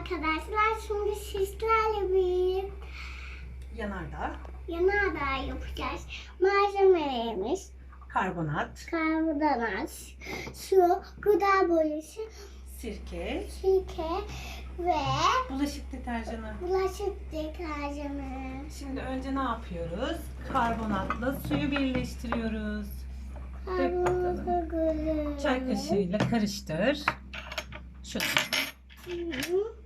arkadaşlar. Şimdi sizlerle bir Yanardağ, yanardağ yapacağız. Malzemelerimiz karbonat, karbonat, su, gıda boyası, sirke, sirke ve bulaşık deterjanı. bulaşık deterjanı. Şimdi önce ne yapıyoruz? Karbonatla suyu birleştiriyoruz. Karbonatı gülü. Çay kaşığıyla karıştır. Şunu. Hı.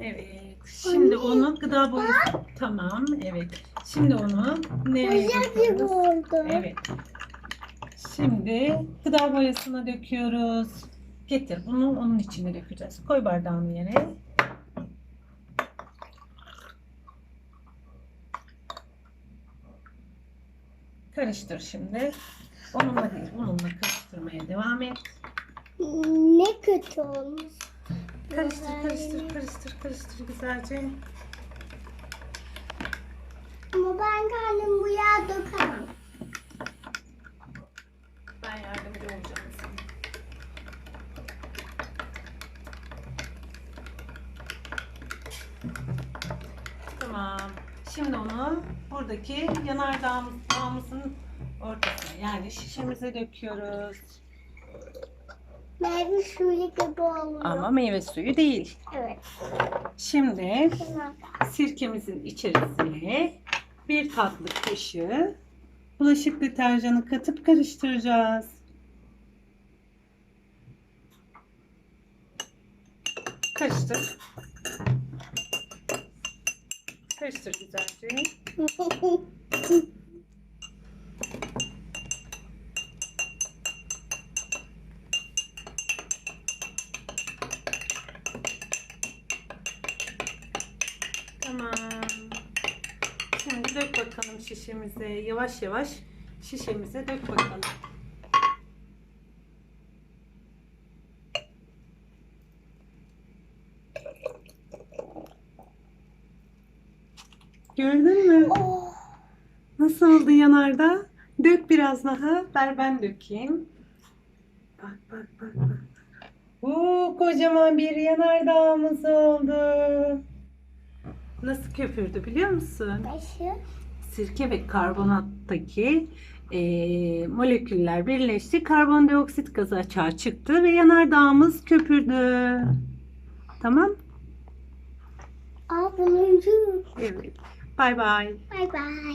Evet. Şimdi onu gıda boyası. Tamam. Evet. Şimdi onu nereye Ocak gibi döküyoruz? oldu. Evet. Şimdi gıda boyasına döküyoruz. Getir bunu onun içine dökeceğiz. Koy bardağını yere. Karıştır şimdi. Onunla bununla karıştırmaya devam et. Ne kötü olmuş. Karıştır, karıştır, karıştır, karıştır güzelce. Ama ben kendim bu yağ dökemem. Ben yardımcı olacağım sana. Tamam. Şimdi onu buradaki yanardağımızın ortasına yani şişemize döküyoruz. Meyve suyu gibi oluyor. Ama meyve suyu değil. Evet. Şimdi sirkemizin içerisine bir tatlı kaşığı bulaşık deterjanı katıp karıştıracağız. Karıştır. Karıştır güzelce. Tamam. Şimdi dök bakalım şişemize. Yavaş yavaş şişemize dök bakalım. Gördün mü? oh. Nasıl oldu yanarda? Dök biraz daha. Ver ben dökeyim. Bak bak bak bak. Oo, kocaman bir yanardağımız oldu. Nasıl köpürdü biliyor musun? Başı. Sirke ve karbonattaki eee, moleküller birleşti. Karbondioksit gazı açığa çıktı ve yanardağımız köpürdü. Tamam? Bununcu. Evet. Bay bay. Bay bay.